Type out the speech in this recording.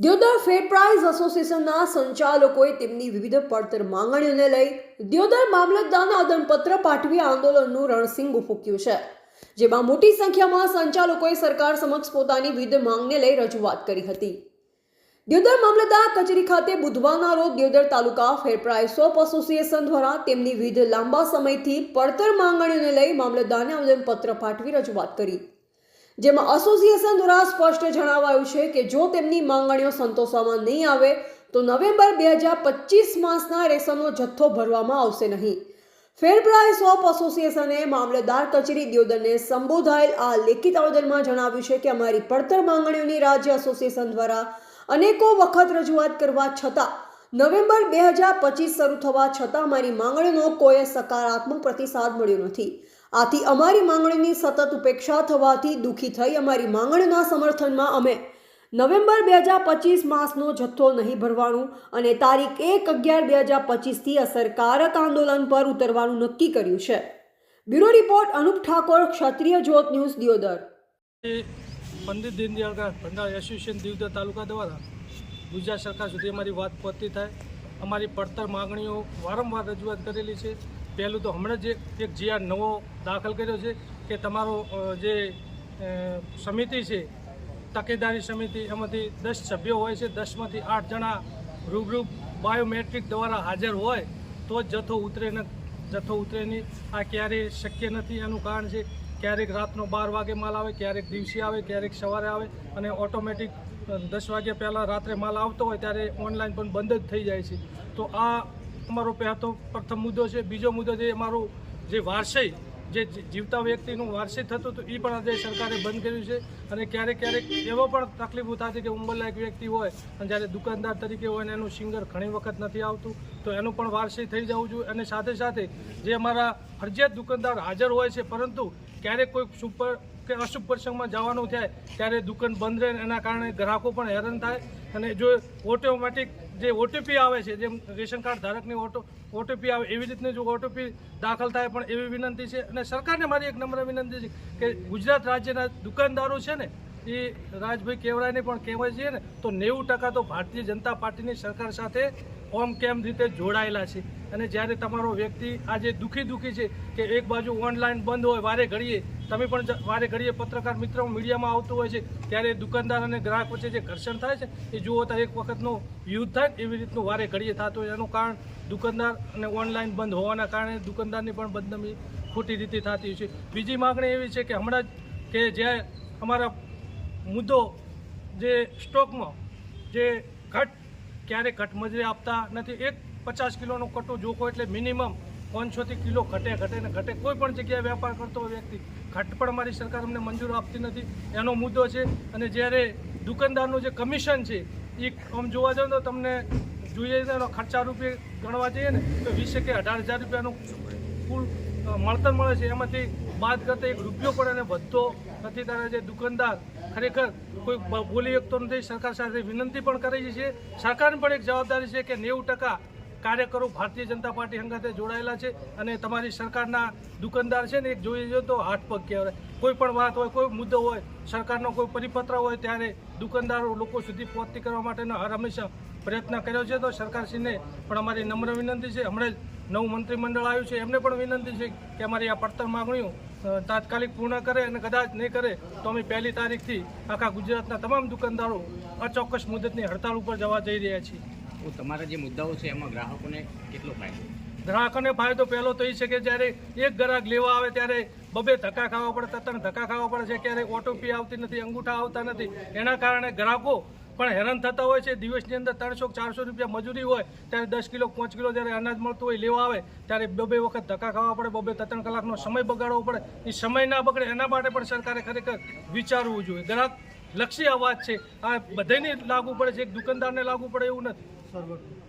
દ્યોદર ફેર price એસોસિએશનના સંચાલકોએ તેમની વિવિધ પડતર માંગણીઓને લઈ દ્યોદર મામલતદારને આદનપત્ર પાઠવી આંદોલનનું રણસિંગ ફૂક્યું છે, જેમાં મોટી સંખ્યામાં સંચાલકોએ સરકાર સમક્ષ પોતાની વિવિધ માંગને લઈ રજૂઆત કરી હતી. દ્યોદર મામલતદાર કચેરી ખાતે બુધવારના રોજ દ્યોદર તાલુકા ફેર સોપ એસોસિએશન દ્વારા તેમની વિવિધ લાંબા સમયથી પડતર માંગણીઓને લઈ મામલતદારને આવેદનપત્ર પાઠવી રજૂઆત કરી. જેમાં એસોસિએશન દ્વારા સ્પષ્ટ જણાવાયું છે કે જો તેમની માંગણીઓ સંતોષવામાં નહીં આવે, તો નવેમ્બર બે હજાર પચીસ માસના રેશનનો જથ્થો ભરવામાં આવશે નહીં. ફેરપ્રાઇસ ઓફ એસોસિએશને મામલતદાર કચેરી દ્યોદરને સંબોધાયેલ આ લેખિત આવેદનમાં જણાવ્યું છે કે અમારી પડતર માંગણીઓની રાજ્ય એસોસિએશન દ્વારા અનેકો વખત રજૂઆત કરવા છતાં, નવેમ્બર બે હજાર પચીસ શરૂ થવા છતાં અમારી માંગણીનો કોઈ સકારાત્મક પ્રતિસાદ મળ્યો નથી. આથી અમારી માંગણીની સતત ઉપેક્ષા થવાથી દુઃખી થઈ અમારી માંગણીના સમર્થનમાં અમે નવેમ્બર બે હજાર પચીસ માસનો જથ્થો નહીં ભરવાનું અને તારીખ એક અગિયાર બે હજાર પચીસથી અસરકારક આંદોલન પર ઉતરવાનું નક્કી કર્યું છે. Bureau report, Anup Thakor, Kshatriya Jyot news, Deodar. Pandit Deendayal ભંડાર એસોસિએશન દિવદર તાલુકા દ્વારા ગુજરાત સરકાર સુધી અમારી વાત પહોંચતી થાય. અમારી પડતર માગણીઓ વારંવાર રજૂઆત કરેલી છે. પહેલું તો હમણાં જ એક- જીઆર નવો દાખલ કર્યો છે કે તમારો જે સમિતિ છે, તકેદારી સમિતિ, એમાંથી દસ સભ્યો હોય છે, દસમાંથી આઠ જણા રૂબરૂ બાયોમેટ્રિક દ્વારા હાજર હોય, તો જ જથ્થો ઉતરે ન જથ્થો ઉતરે નહીં. આ ક્યારેય શક્ય નથી એનું કારણ છે, ક્યારેક રાતનો બાર વાગે માલ આવે, ક્યારેક દિવસે આવે, ક્યારેક સવારે આવે, અને ઓટોમેટિક દસ વાગ્યા પહેલાં રાત્રે માલ આવતો હોય, ત્યારે ઓનલાઈન પણ બંધ જ થઈ જાય છે. તો આ અમારો પહેલો પ્રથમ મુદ્દો છે, બીજો મુદ્દો છે, અમારું જે વારસઈ જે જીવતા વ્યક્તિનું વારસી થતું હતું એ પણ આજે સરકારે બંધ કર્યું છે. અને ક્યારેક ક્યારેક એવો પણ તકલીફ થતી કે ઉંમરલાયક વ્યક્તિ હોય, અને જ્યારે દુકાનદાર તરીકે હોય અને એનું સિંગર ઘણી વખત નથી આવતું, તો એનું પણ વારસી થઈ જવું જોઈએ. અને સાથે સાથે જે અમારા ફરજિયાત દુકાનદાર હાજર હોય છે, પરંતુ ક્યારેક કોઈ સુપર કે અશુભ પ્રસંગમાં જવાનું થાય, ત્યારે દુકાન બંધ રહે એના કારણે ગ્રાહકો પણ હેરાન થાય. અને જો ઓટોમેટિક જે ઓટીપી આવે છે, જેમ રેશન કાર્ડ ધારકની ઓટો ઓટીપી આવે, એવી રીતની જો ઓટીપી દાખલ થાય, પણ એવી વિનંતી છે. અને સરકારને મારી એક નમ્ર વિનંતી છે કે ગુજરાત રાજ્યના દુકાનદારો છે ને, એ રાજભાઈ કેવડાને પણ કહેવાય છે ને, તો નેવું ટકા તો ભારતીય જનતા પાર્ટીની સરકાર સાથે ઓમ કેમ રીતે જોડાયેલા છે? અને જ્યારે તમારો વ્યક્તિ આજે દુઃખી દુઃખી છે કે એક બાજુ ઓનલાઈન બંધ હોય, વારે ઘડીએ, તમે પણ વારે ઘડીએ પત્રકાર મિત્રો મીડિયામાં આવતું હોય છે, ત્યારે દુકાનદાર અને ગ્રાહક વચ્ચે જે ઘર્ષણ થાય છે, એ જુઓ તો એક વખતનો યુદ્ધ થાય એવી રીતનું વારે ઘડીએ થતું હોય એનું કારણ દુકાનદાર અને ઓનલાઈન બંધ હોવાના કારણે દુકાનદારની પણ બદનામી ખોટી રીતે થતી છે. બીજી માગણી એવી છે કે હમણાં જ કે જે અમારા મુદ્દો જે સ્ટોકમાં જે ઘટ ક્યારેક ઘટ મજૂરી આપતા નથી. એક પચાસ કિલોનો કટો જોખો એટલે મિનિમમ પાંચસોથી કિલો ઘટે ઘટે ને ઘટે. કોઈ પણ જગ્યાએ વેપાર કરતો હોય વ્યક્તિ ઘટ પણ મારી સરકાર અમને મંજૂર આપતી નથી. એનો મુદ્દો છે અને જ્યારે દુકાનદારનું જે કમિશન છે એ આમ જોવા જાવ તો તમને જોઈએ એનો ખર્ચા રૂપે ગણવા જઈએ ને, તો વીસ કે અઢાર હજાર રૂપિયાનું કુલ મળતર મળે છે. એમાંથી બાદ કરતા એક રૂપિયો પણ એને વધતો નથી. ત્યારે જે દુકાનદાર ખરેખર કોઈ બોલી શકતો નથી, સરકાર સાથે વિનંતી પણ કરી છે. સરકારની પણ એક જવાબદારી છે કે નેવું ટકા કાર્યકરો ભારતીય જનતા પાર્ટી સંગાથે જોડાયેલા છે અને તમારી સરકારના દુકાનદાર છે ને એક જોઈએ તો હાથ પગ કહેવાય કોઈ પણ વાત હોય, કોઈ મુદ્દો હોય, સરકારનો કોઈ પરિપત્ર હોય ત્યારે દુકાનદારો લોકો સુધી પહોંચતી કરવા માટેનો હર હંમેશા પ્રયત્ન કર્યો છે. તો સરકારશ્રીને પણ અમારી નમ્ર વિનંતી છે. હમણાં જ નવું મંત્રીમંડળ આવ્યું છે. એમને પણ વિનંતી છે કે અમારી આ પડતર માગણીઓ તાત્કાલિક પૂર્ણ કરે અને કદાચ નહીં કરે તો અમે પહેલી તારીખથી આખા ગુજરાતના તમામ દુકાનદારો અચોક્કસ મુદતની હડતાળ ઉપર જવા જઈ રહ્યા છીએ. તમારા જે મુદ્દાઓ છે એમાં ગ્રાહકોને કેટલો ફાયદો? ગ્રાહકોને ફાયદો પહેલો તો એ છે કે જ્યારે એક ગ્રાહક લેવા આવે ત્યારે બબે ધક્કા ખાવા પડે ત્રણ ધક્કા ખાવા પડે છે ક્યારેક ઓટોપી આવતી નથી અંગૂઠા આવતા નથી. એના કારણે ગ્રાહકો પણ હેરાન થતા હોય છે. દિવસની અંદર ત્રણસો ચારસો રૂપિયા મજૂરી હોય, ત્યારે દસ કિલો પાંચ કિલો જ્યારે અનાજ મળતું હોય, લેવા આવે, ત્યારે બબે વખત ધક્કા ખાવા પડે બબે ત્રણ કલાકનો સમય બગાડવો પડે. એ સમય ના બગડે એના માટે પણ સરકારે ખરેખર વિચારવું જોઈએ. ગ્રાહક લક્ષી વાત છે. આ બધાને લાગુ પડે છે. એક દુકાનદારને લાગુ પડે એવું નથી.